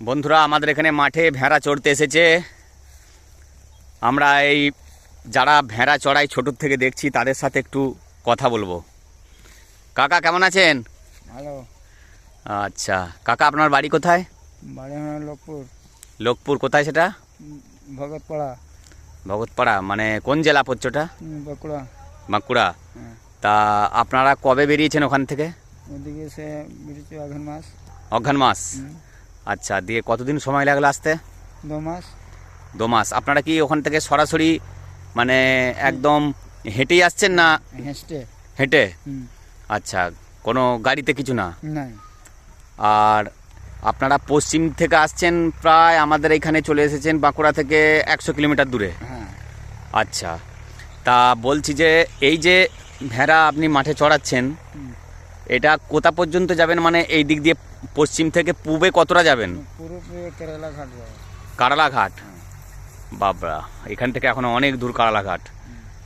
বন্ধুরা আমাদের এখানে মাঠে ভেড়া চড়তে এসেছে। আমরা এই যারা ভেড়া চড়াই ছোটোর থেকে দেখছি তাদের সাথে একটু কথা বলব। কাকা কেমন আছেন? ভালো। আচ্ছা কাকা আপনার বাড়ি কোথায়? বাড়ি হলো লোকপুর। লোকপুর কোথায় সেটা? ভগতপাড়া। ভগতপাড়া মানে কোন জেলা পড়ছে ওটা বাঁকুড়া। বাঁকুড়া। হ্যাঁ। তা আপনারা কবে বেরিয়েছেন ওখান থেকে? ওদিকে সে বেরিয়েছে আঘন মাস। অঘ্রান মাস। আচ্ছা দিয়ে কতদিন সময় লাগল আসতে? দু মাস। দু মাস। আপনারা কি ওখান থেকে সরাসরি মানে একদম হেঁটেই আসছেন না? হেঁচটে হেঁটে? আচ্ছা কোনো গাড়িতে কিছু না? আর আপনারা পশ্চিম থেকে আসছেন প্রায় আমাদের এখানে চলে এসেছেন বাঁকুড়া থেকে একশো কিলোমিটার দূরে। হ্যাঁ। আচ্ছা তা বলছি যে এই যে ভেড়া আপনি মাঠে চড়াচ্ছেন এটা কোথা পর্যন্ত যাবেন? মানে এই দিক দিয়ে পশ্চিম থেকে পূবে কতটা যাবেন? কারালাঘাট বাবরা এখান থেকে এখনও অনেক দূর কারালাঘাট।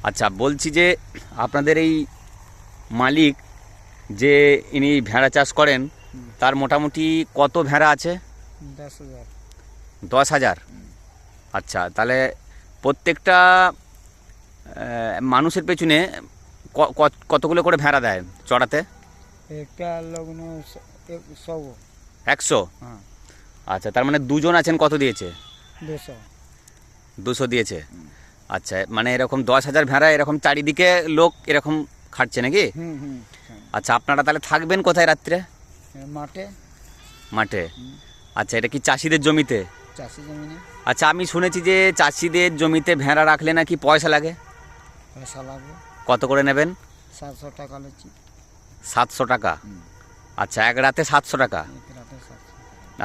আচ্ছা বলছি যে আপনাদের এই মালিক যে ইনি ভেড়া চাষ করেন তার মোটামুটি কত ভেড়া আছে? দশ হাজার। আচ্ছা তাহলে প্রত্যেকটা মানুষের পেছনে কতগুলো করে ভেড়া দেয় চড়াতে? একটা লগ্ন সব। একশো? হ্যাঁ। আচ্ছা তার মানে দুজন আছেন কত দিয়েছে? দুশো। দুশো দিয়েছে? আচ্ছা মানে এরকম দশ হাজার ভেড়া এরকম চারিদিকে লোক এরকম খাটছে নাকি। আচ্ছা আপনারা তাহলে থাকবেন কোথায় রাত্রে? মাঠে। মাঠে? আচ্ছা এটা কি চাষিদের জমিতে? আচ্ছা আমি শুনেছি যে চাষিদের জমিতে ভেড়া রাখলে নাকি পয়সা লাগে? পয়সা লাগবে কত করে নেবেন? সাতশো টাকা সাতশো টাকা। আচ্ছা এক রাতে সাতশো টাকা?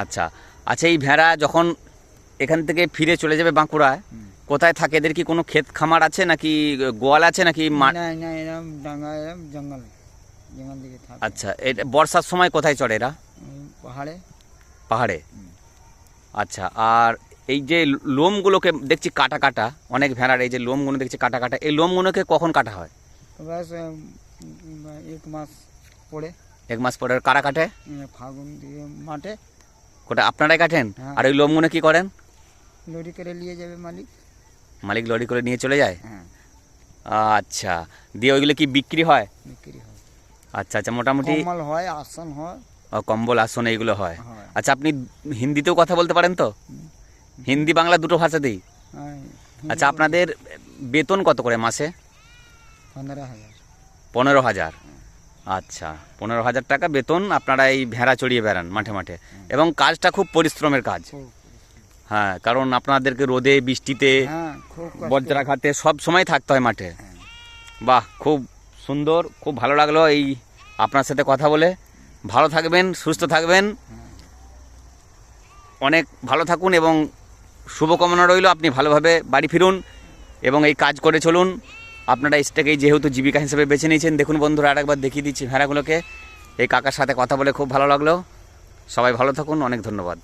আচ্ছা আচ্ছা এই ভেড়া যখন এখান থেকে ফিরে চলে যাবে বাঁকুড়ায় কোথায় থাকে? এদের কি কোনো ক্ষেত খামার আছে নাকি গোয়াল আছে নাকি জঙ্গল আচ্ছা এটা বর্ষার সময় কোথায় চড়ে এরা? পাহাড়ে। পাহাড়ে? আচ্ছা আর এই যে লোমগুলোকে দেখছি কাটা কাটা অনেক ভেড়ার এই যে লোমগুলো দেখছি কাটা কাটা এই লোমগুলোকে কখন কাটা হয়? এক মাস পরে এক মাস পরে কারা কাটে? ফাগুন দিয়ে মাঠে। কোটা আপনারাই কাটেন? হ্যাঁ। আর ওই লোমগুলো কি করেন? লরি করে নিয়ে যাবে মালিক। মালিক লরি করে নিয়ে চলে যায়? হ্যাঁ। আচ্ছা। দিয়ে ওইগুলো কি বিক্রি হয়? বিক্রি হয়। আচ্ছা আচ্ছা মোটামুটি কম্বল হয় আসন হয়। ও, কম্বল আসন এইগুলো হয়। আচ্ছা আপনি হিন্দিতেও কথা বলতে পারেন তো? হিন্দি বাংলা দুটো ভাষাতেই? আচ্ছা আপনাদের বেতন কত করে মাসে? পনেরো হাজার। পনেরো হাজার। আচ্ছা পনেরো হাজার টাকা বেতন আপনারা এই ভেড়া চড়িয়ে বেড়ান মাঠে মাঠে। এবং কাজটা খুব পরিশ্রমের কাজ। হ্যাঁ কারণ আপনাদেরকে রোদে বৃষ্টিতে হ্যাঁ বজ্রাঘাতে সব সময় থাকতে হয় মাঠে। বাহ খুব সুন্দর খুব ভালো লাগল এই আপনার সাথে কথা বলে। ভালো থাকবেন সুস্থ থাকবেন। অনেক ভালো থাকুন এবং শুভকামনা রইল আপনি ভালোভাবে বাড়ি ফিরুন এবং এই কাজ করে চলুন। আপনারা এটাকেই যেহেতু জীবিকা হিসেবে বেছে নিয়েছেন, দেখুন বন্ধুরা, আরেকবার দেখিয়ে দিচ্ছি ভেড়াগুলোকে। এই কাকার সাথে কথা বলে খুব ভালো লাগল। সবাই ভালো থাকুন, অনেক ধন্যবাদ।